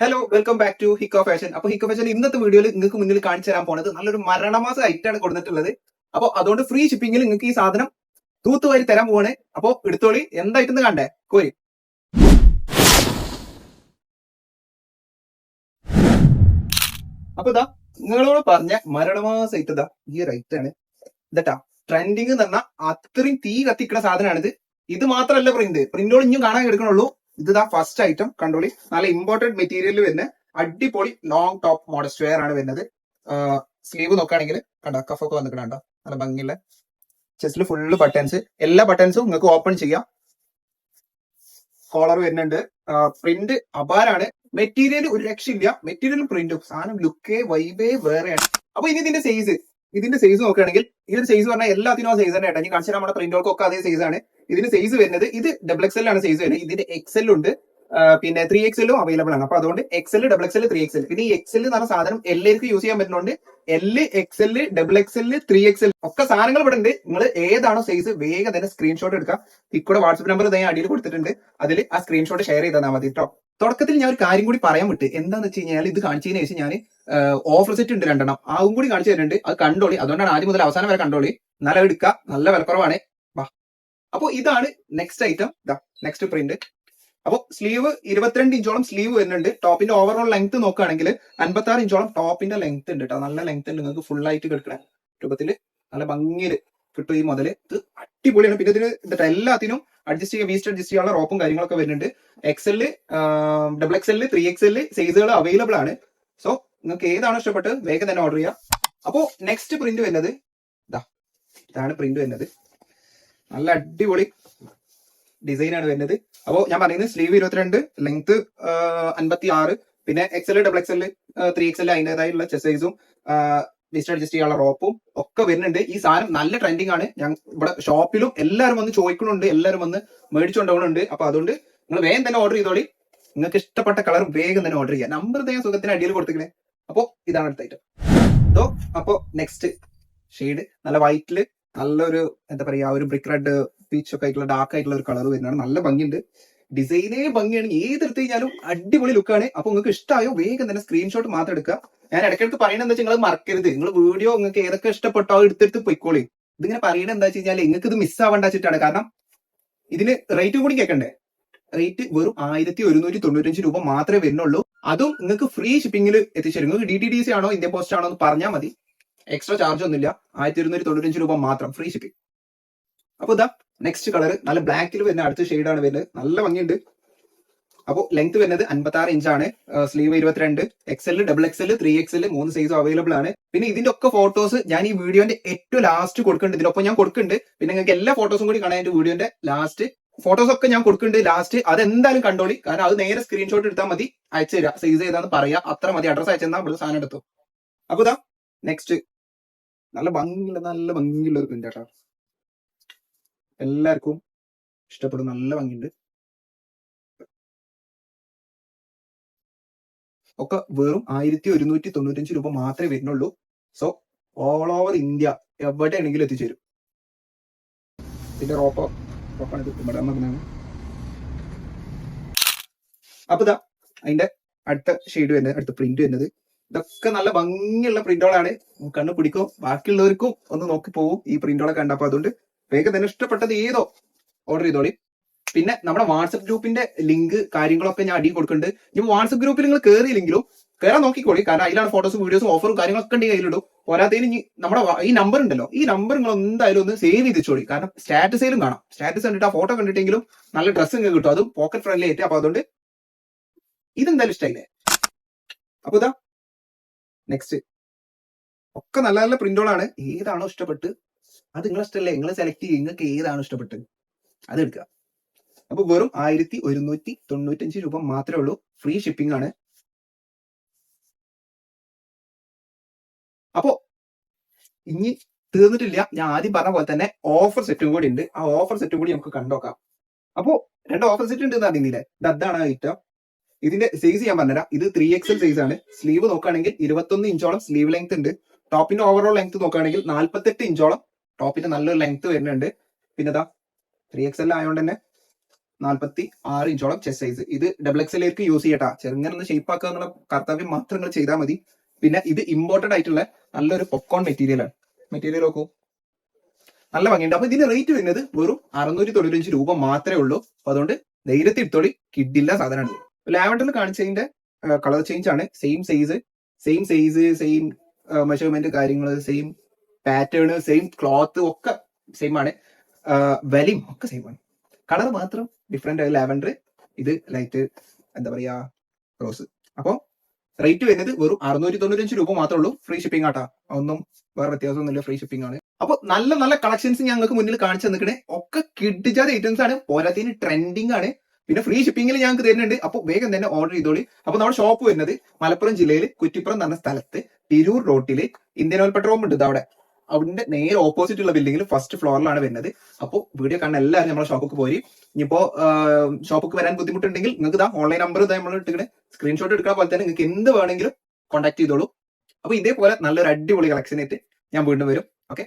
Hello welcome back to Hiko fashion അപ്പൊ Hiko fashion ഇന്നത്തെ വീഡിയോയിൽ നിങ്ങൾക്ക് മുന്നിൽ കാണിച്ചു തരാൻ പോണത് നല്ലൊരു മരണമാസ ഐറ്റാണ് കൊടുത്തിട്ടുള്ളത്. അപ്പൊ അതുകൊണ്ട് ഫ്രീ ഷിപ്പിംഗിൽ നിങ്ങൾക്ക് ഈ സാധനം തൂത്തുവാരി തരാൻ പോവാണ്. അപ്പൊ എടുത്തോളി എന്തായിട്ടെന്ന് കണ്ടേ? കോരി. അപ്പൊ ഇതാ നിങ്ങളോട് പറഞ്ഞ മരണമാസ ഐറ്റം ഇതാ ഈ ഒരു ആണ്. ഇതട്ടാ ട്രെൻഡിങ് എന്ന് പറഞ്ഞാൽ അത്രയും തീ കത്തിക്കുന്ന സാധനമാണിത്. ഇത് മാത്രമല്ല പ്രിന്റ് പ്രിന്റുകൾ ഇനിയും കാണാൻ എടുക്കണുള്ളൂ. ഇത് ഫസ്റ്റ് ഐറ്റം കണ്ടോളി. നല്ല ഇമ്പോർട്ടന്റ് മെറ്റീരിയൽ വരുന്ന അടിപൊളി ലോങ് ടോപ്പ് മോഡസ്റ്റ് വെയർ ആണ് വരുന്നത്. സ്ലീവ് നോക്കുകയാണെങ്കിൽ കണ്ടോ കഫൊക്കെ വന്നിട്ടുണ്ടോ നല്ല ഭംഗിയുള്ള ചെസ്റ്റിൽ ഫുള്ള് ബട്ടൺസ് എല്ലാ ബട്ടൺസും നിങ്ങൾക്ക് ഓപ്പൺ ചെയ്യാം. കോളർ വരുന്നുണ്ട്. പ്രിന്റ് അപാരാണ്. മെറ്റീരിയൽ ഒരു രക്ഷയില്ല. മെറ്റീരിയലും പ്രിന്റും സാധനം ലുക്കേ വൈബേ വേറെയാണ്. അപ്പൊ ഇനി ഇതിന്റെ സൈസ് ഇതിന്റെ സൈസ് നോക്കുകയാണെങ്കിൽ ഈ ഒരു സൈസ് പറഞ്ഞാൽ എല്ലാത്തിനും ആ സൈസ് തന്നെ കേട്ടോ. ഇനി കാണിച്ചാൽ നമ്മുടെ പ്രിന്റുകൾക്കൊക്കെ അതേ സൈസ് ആണ്. ഇതിന്റെ സൈസ് വരുന്നത് ഇത് ഡബിൾ എക്സൽ ആണ് സൈസ് വരുന്നത്. ഇതിന്റെ എക്സൽ ഉണ്ട്. പിന്നെ ത്രീ എക്സലും അവൈലബിൾ ആണ്. അപ്പൊ അതുകൊണ്ട് XL double XL three XL പിന്നെ ഈ എക്സൽ എന്ന് പറഞ്ഞ സാധനം എല്ലാവർക്കും യൂസ് ചെയ്യാൻ പറ്റുന്നുണ്ട് L XL double XL three XL ഒക്കെ സാധനങ്ങൾ ഇവിടെ ഉണ്ട്. നിങ്ങൾ ഏതാണോ സൈസ് വേഗം തന്നെ സ്ക്രീൻഷോട്ട് എടുക്കുക ഇക്കൂടെ വാട്സ്ആപ്പ് നമ്പർ ഞാൻ അടിയിൽ കൊടുത്തിട്ടുണ്ട്. അതിൽ ആ സ്ക്രീൻഷോട്ട് ഷെയർ ചെയ്താൽ മതി കേട്ടോ തുടക്കത്തിൽ ഞാൻ ഒരു കാര്യം കൂടി പറയാൻ വിട്ട്. എന്താന്ന് വെച്ച് കഴിഞ്ഞാൽ ഇത് കാണിച്ചതിന് ശേഷം ഞാൻ ഓഫർ സെറ്റ് ഉണ്ട് രണ്ടെണ്ണം. അതും കൂടി കാണിച്ചു തരുന്നുണ്ട്. അത് കണ്ടോളി. അതുകൊണ്ടാണ് ആദ്യം മുതൽ അവസാനം വരെ കണ്ടോളി. നല്ല എടുക്കുക. നല്ല വിലക്കുറവാണ്. വാ. അപ്പോൾ ഇതാണ് നെക്സ്റ്റ് ഐറ്റം ഇതാ നെക്സ്റ്റ് പ്രിന്റ് അപ്പോൾ സ്ലീവ് ഇരുപത്തിരണ്ട് ഇഞ്ചോളം സ്ലീവ് വരുന്നുണ്ട്. ടോപ്പിന്റെ ഓവറോൾ ലെങ്ത് നോക്കുകയാണെങ്കിൽ അൻപത്തി ആറ് ഇഞ്ചോളം ടോപ്പിന്റെ ലെങ്ത് ഉണ്ട് കേട്ടോ നല്ല ലെങ്ത് ഉണ്ട്. നിങ്ങൾക്ക് ഫുൾ ആയിട്ട് കിടക്കണ. രൂപത്തിൽ നല്ല ഭംഗിയിൽ കിട്ടും ഈ മുതൽ ഇത് അടിപൊളിയാണ്. പിന്നെ ഇതിന് എന്താ എല്ലാത്തിനും അഡ്ജസ്റ്റ് ചെയ്യുക വീസ്റ്റ് അഡ്ജസ്റ്റ് ചെയ്യാനുള്ള റോപ്പും കാര്യങ്ങളൊക്കെ വരുന്നുണ്ട്. XL double XL three XL സൈസുകൾ available ആണ്. സോ നിങ്ങൾക്ക് ഏതാണ് ഇഷ്ടപ്പെട്ട് വേഗം തന്നെ ഓർഡർ ചെയ്യാം. അപ്പോ നെക്സ്റ്റ് പ്രിന്റ് വരുന്നത്. ഇതാ ഇതാണ് പ്രിന്റ് വരുന്നത്. നല്ല അടിപൊളി ഡിസൈൻ ആണ് വരുന്നത്. അപ്പോൾ ഞാൻ പറയുന്നത് സ്ലീവ് ഇരുപത്തിരണ്ട് ലെങ്ത് അൻപത്തി ആറ് പിന്നെ XL double XL three XL അതിന്റെതായുള്ള chest സൈസും ലിസ്റ്റ് അഡ്ജസ്റ്റ് ചെയ്യാനുള്ള റോപ്പും ഒക്കെ വരുന്നുണ്ട്. ഈ സാധനം നല്ല ട്രെൻഡിങ് ആണ്. ഞാൻ ഇവിടെ ഷോപ്പിലും എല്ലാവരും വന്ന് ചോദിക്കണുണ്ട് എല്ലാവരും വന്ന് മേടിച്ചുകൊണ്ടുപോകുന്നുണ്ട് അപ്പൊ അതുകൊണ്ട് നിങ്ങൾ വേഗം തന്നെ ഓർഡർ ചെയ്തോളി. നിങ്ങൾക്ക് ഇഷ്ടപ്പെട്ട കളർ വേഗം തന്നെ ഓർഡർ ചെയ്യാം. നമ്പർ ഞാൻ സുഖത്തിന് അടിയിൽ കൊടുത്തിക്കണേ അപ്പോ ഇതാണ് അടുത്ത ഐറ്റം അപ്പോ നെക്സ്റ്റ് ഷെയ്ഡ് നല്ല വൈറ്റിൽ നല്ലൊരു എന്താ പറയാ ഒരു ബ്രിക്ക് റെഡ് പീച്ച് ഒക്കെ ആയിട്ടുള്ള ഡാർക്ക് ആയിട്ടുള്ള ഒരു കളർ വരുന്നതാണ്. നല്ല ഭംഗിയുണ്ട്. ഡിസൈനേ ഭംഗിയാണ്. ഏതെടുത്ത് കഴിഞ്ഞാലും അടിപൊളി ലുക്കാണ് അപ്പൊ നിങ്ങൾക്ക് ഇഷ്ടമായോ വേഗം തന്നെ സ്ക്രീൻഷോട്ട് മാത്രം എടുക്കുക. ഞാൻ ഇടയ്ക്കിടയ്ക്ക് പറയണത് എന്താ വെച്ചാൽ നിങ്ങൾ മറക്കരുത്. നിങ്ങൾ വീഡിയോ നിങ്ങൾക്ക് ഏതൊക്കെ ഇഷ്ടപ്പെട്ടോ എടുത്തെടുത്ത് പൊയ്ക്കോളി. ഇതിങ്ങനെ പറയണത് എന്താ വെച്ച് കഴിഞ്ഞാൽ നിങ്ങൾക്ക് ഇത് മിസ് ആവേണ്ട വെച്ചിട്ടാണ്. കാരണം ഇതിന് റേറ്റും കൂടി കേൾക്കണ്ടേ റേറ്റ് വെറും ആയിരത്തി ഒരുന്നൂറ്റി തൊണ്ണൂറ്റഞ്ച് രൂപ മാത്രമേ വരുന്നുള്ളൂ. അതും നിങ്ങൾക്ക് ഫ്രീ ഷിപ്പിംഗിൽ എത്തിച്ചേരും. നിങ്ങൾക്ക് ഡി ടി ഡി സി ആണോ ഇന്ത്യ പോസ്റ്റ് ആണോ എന്ന് പറഞ്ഞാൽ മതി. എക്സ്ട്രാ ചാർജ് ഒന്നുമില്ല. ആയിരത്തി ഇരുന്നൂറ്റി തൊണ്ണൂറ്റഞ്ച് രൂപ മാത്രം ഫ്രീ ഷിപ്പിംഗ് അപ്പൊ ഇതാ നെക്സ്റ്റ് കളർ നല്ല ബ്ലാക്കിൽ വരുന്ന അടുത്ത ഷെയ്ഡാണ് വരുന്നത്. നല്ല ഭംഗിയുണ്ട്. അപ്പോൾ ലെങ്ത് വരുന്നത് അൻപത്തി ആറ് ഇഞ്ചാണ് സ്ലീവ് ഇരുപത്തിരണ്ട്. XL double XL three XL മൂന്ന് സൈസും അവൈലബിൾ ആണ്. പിന്നെ ഇതിന്റെ ഒക്കെ ഫോട്ടോസ് ഞാൻ ഈ വീഡിയോന്റെ ഏറ്റവും ലാസ്റ്റ് കൊടുക്കുന്നുണ്ട്. ഇതിനൊപ്പം ഞാൻ കൊടുക്കുന്നുണ്ട്. പിന്നെ നിങ്ങൾക്ക് എല്ലാ ഫോട്ടോസും കൂടി കാണാൻ എന്റെ വീഡിയോന്റെ ലാസ്റ്റ് ഫോട്ടോസ് ഒക്കെ ഞാൻ കൊടുക്കുന്നുണ്ട് ലാസ്റ്റ് അത് എന്തായാലും കണ്ടോളി. കാരണം അത് നേരെ സ്ക്രീൻഷോട്ട് എടുത്താൽ മതി. അയച്ചു തരാം. സൈസ് ഏതാന്ന് പറയാം. അത്ര മതി. അഡ്രസ് അയച്ചെന്നാൽ ഇവിടെ സാധനം എടുത്തു. അപ്പൊ ഇതാ നെക്സ്റ്റ് നല്ല ഭംഗിയുള്ള നല്ല ഭംഗിയുള്ള ഒരു പ്രിന്റ് എല്ലാവർക്കും ഇഷ്ടപ്പെടും. നല്ല ഭംഗിയുണ്ട്. ഒക്കെ വെറും ആയിരത്തി ഒരുന്നൂറ്റി തൊണ്ണൂറ്റഞ്ച് രൂപ മാത്രമേ വരുന്നുള്ളൂ. സോ ഓൾ ഓവർ ഇന്ത്യ എവിടെയാണെങ്കിലും എത്തിച്ചേരും. പിന്നെ റോപ്പോ റോപ്പാണ് അപ്പൊ ഇതാ അതിന്റെ അടുത്ത ഷെയ്ഡ് വരുന്നത് അടുത്ത പ്രിന്റ് വരുന്നത്. ഇതൊക്കെ നല്ല ഭംഗിയുള്ള പ്രിന്റുകളാണ് കണ്ണു പിടിക്കും. ബാക്കിയുള്ളവർക്കും ഒന്ന് നോക്കി പോകും ഈ പ്രിന്റുകളൊക്കെ കണ്ടപ്പോ അതുകൊണ്ട് വേഗം തന്നെ ഇഷ്ടപ്പെട്ടത് ഏതോ ഓർഡർ ചെയ്തോളി. പിന്നെ നമ്മുടെ വാട്സപ്പ് ഗ്രൂപ്പിന്റെ ലിങ്ക് കാര്യങ്ങളൊക്കെ ഞാൻ അടിയിൽ കൊടുക്കുന്നുണ്ട്. ഇനി വാട്സപ്പ് ഗ്രൂപ്പിൽ നിങ്ങൾ കയറിയില്ലെങ്കിലും കയറാൻ നോക്കിക്കോളി. കാരണം അതിലാണ് ഫോട്ടോസും വീഡിയോസും ഓഫറും കാര്യങ്ങളൊക്കെ ഉണ്ടെങ്കിൽ കയ്യിലിടും പോരാത്തതിന് ഇനി നമ്മുടെ ഈ നമ്പർ ഉണ്ടല്ലോ. ഈ നമ്പർ നിങ്ങൾ എന്തായാലും ഒന്ന് സേവ് ചെയ്ത് വെച്ചോളി. കാരണം സ്റ്റാറ്റസിലും കാണാം. സ്റ്റാറ്റസ് കണ്ടിട്ട് ആ ഫോട്ടോ കണ്ടിട്ടെങ്കിലും നല്ല ഡ്രസ്സ് നിങ്ങൾക്ക് കിട്ടും. അതും പോക്കറ്റ് ഫ്രണ്ട്ലി ആയിട്ട്. അപ്പൊ അതുകൊണ്ട് ഇതെന്തായാലും ഇഷ്ടമായില്ലേ അപ്പൊ ഇതാ. നെക്സ്റ്റ് ഒക്കെ നല്ല നല്ല പ്രിന്റുകളാണ് ഏതാണോ ഇഷ്ടപ്പെട്ട്? അത് നിങ്ങളെ ഇഷ്ടമല്ലേ? നിങ്ങൾ സെലക്ട് ചെയ്യും നിങ്ങൾക്ക് ഏതാണോ ഇഷ്ടപ്പെട്ടത് അത് എടുക്കുക. അപ്പൊ വെറും ആയിരത്തി ഒരുന്നൂറ്റി തൊണ്ണൂറ്റഞ്ച് രൂപ മാത്രമേ ഉള്ളൂ. ഫ്രീ ഷിപ്പിംഗ് ആണ്. അപ്പോ ഇനി തീർന്നിട്ടില്ല. ഞാൻ ആദ്യം പറഞ്ഞ പോലെ തന്നെ ഓഫർ സെറ്റും കൂടി ഉണ്ട്. ആ ഓഫർ സെറ്റും കൂടി നമുക്ക് കണ്ടോക്കാം അപ്പോ രണ്ട് ഓഫർ സെറ്റ് ഉണ്ട് എന്ന് അറിയുന്നില്ലേ അതാണ് ഐറ്റം ഇതിന്റെ സൈസ് ഞാൻ പറഞ്ഞുതരാം. ഇത് ത്രീ എക്സൽ സൈസ് ആണ്. സ്ലീവ് നോക്കുകയാണെങ്കിൽ ഇരുപത്തൊന്ന് ഇഞ്ചോളം സ്ലീവ് ലെങ്ത് ഉണ്ട്. ടോപ്പിന്റെ ഓവറോൾ ലെങ്ത് നോക്കുകയാണെങ്കിൽ നാല്പത്തെട്ട് ഇഞ്ചോളം. ടോപ്പിന്റെ നല്ലൊരു ലെങ്ത് വരുന്നുണ്ട്. പിന്നെ ത്രീ ത്രീ എക്സൽ ആയതുകൊണ്ട് തന്നെ നാല്പത്തി ആറ് ഇഞ്ചോളം ചെസ്റ്റ് സൈസ് ഇത് ഡബിൾ എക്സലേക്ക് യൂസ് ചെയ്യട്ടാ. ചെറുങ്ങനെ ഒന്ന് ഷേപ്പ് ആക്കുക എന്നുള്ള കർത്തവ്യം മാത്രം നിങ്ങൾ ചെയ്താൽ മതി. പിന്നെ ഇത് ഇമ്പോർട്ടഡ് ആയിട്ടുള്ള നല്ലൊരു പൊക്കോൺ മെറ്റീരിയൽ ആണ്. മെറ്റീരിയൽ നോക്കൂ. നല്ല ഭംഗിയുണ്ട്. അപ്പൊ ഇതിന്റെ റേറ്റ് വരുന്നത് വെറും അറുന്നൂറ്റി തൊണ്ണൂറ്റഞ്ച് രൂപ മാത്രമേ ഉള്ളൂ. അപ്പൊ അതുകൊണ്ട് ധൈര്യത്തിൽ എടുത്തോളി. കിഡില്ല സാധനമാണ് ലാവൻഡറിൽ കാണിച്ചതിന്റെ കളർ ചേഞ്ച് ആണ്. Same size same size same measurement കാര്യങ്ങൾ സെയിം പാറ്റേൺ സെയിം ക്ലോത്ത് ഒക്കെ സെയിം ആണ്. വിലയും ഒക്കെ സെയിം ആണ്. കളർ മാത്രം ഡിഫറെന്റ് ലാവൻഡർ ഇത് ലൈറ്റ് എന്താ പറയാ റോസ് അപ്പൊ റേറ്റ് വരുന്നത് വെറും അറുന്നൂറ്റി തൊണ്ണൂറ്റഞ്ച് രൂപ മാത്രമേ ഉള്ളൂ. ഫ്രീ ഷിപ്പിംഗ് ആട്ടാ. ഒന്നും വേറെ വ്യത്യാസമൊന്നുമില്ല ഫ്രീ ഷിപ്പിംഗ് ആണ്. അപ്പൊ നല്ല നല്ല കളക്ഷൻസ് ഞങ്ങൾക്ക് മുന്നിൽ കാണിച്ചു തന്നിക്കണേ. ഒക്കെ കിഡിജാത ഐറ്റംസ് ആണ്. പോരാത്തതിന് ട്രെൻഡിങ് ആണ്. പിന്നെ ഫ്രീ ഷിപ്പിംഗിൽ ഞങ്ങൾക്ക് തരുന്നുണ്ട്. അപ്പൊ വേഗം തന്നെ ഓർഡർ ചെയ്തോളി. അപ്പൊ നമ്മുടെ ഷോപ്പ് വരുന്നത് മലപ്പുറം ജില്ലയിൽ കുറ്റിപ്പുറം എന്ന സ്ഥലത്ത് തിരൂർ റോട്ടിൽ ഇന്ത്യൻ ഓയിൽ പെട്രോൾ ഉണ്ട് അവിടെ. അവിടെ നേരെ ഓപ്പോസിറ്റ് ഉള്ള ബിൽഡിംഗിൽ ഫസ്റ്റ് ഫ്ലോറിലാണ് വരുന്നത്. അപ്പോൾ വീഡിയോ കാണുന്ന എല്ലാവരും നമ്മുടെ ഷോപ്പിൽ പോയി ഇനിയിപ്പോ ഷോപ്പിൽ വരാൻ ബുദ്ധിമുട്ടുണ്ടെങ്കിൽ നിങ്ങൾക്ക് ഇതാ ഓൺലൈൻ നമ്പർ ഇതാ നമ്മൾ ഇട്ടിട്ട് സ്ക്രീൻഷോട്ട് എടുക്കുന്ന പോലെ തന്നെ നിങ്ങൾക്ക് എന്ത് വേണമെങ്കിലും കോൺടാക്ട് ചെയ്തോളൂ. അപ്പൊ ഇതേപോലെ നല്ലൊരു അടിപൊളി കളക്ഷൻ ആയിട്ട് ഞാൻ വീണ്ടും വരും. ഓക്കെ